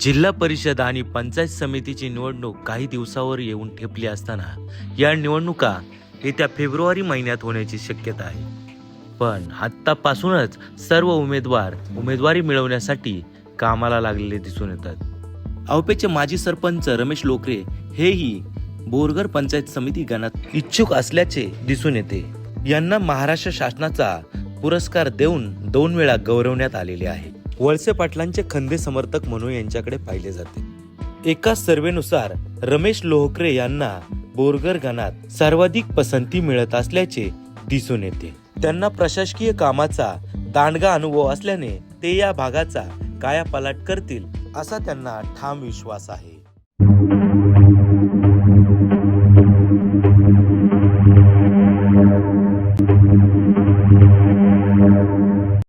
जिल्हा परिषद आणि पंचायत समितीची निवडणूक काही दिवसावर येऊन ठेपली असताना या निवडणुका येत्या फेब्रुवारी महिन्यात होण्याची शक्यता आहे. पण आत्तापासूनच सर्व उमेदवार उमेदवारी मिळवण्यासाठी कामाला लागलेले दिसून येतात. औपेचे माजी सरपंच रमेश लोकरे हेही बोरगर पंचायत समिती गणात इच्छुक असल्याचे दिसून येते. यांना महाराष्ट्र शासनाचा पुरस्कार देऊन दोन वेळा गौरवण्यात आलेले आहे. वळसे पाटलांचे खंदे समर्थक म्हणून यांच्याकडे पाहिले जाते. एका सर्वेनुसार रमेश लोहकरे यांना बोरगर गणात सर्वाधिक पसंती मिळत असल्याचे दिसून येते. त्यांना प्रशासकीय कामाचा दांडगा अनुभव असल्याने ते या भागाचा कायापालट करतील असा त्यांना ठाम विश्वास आहे.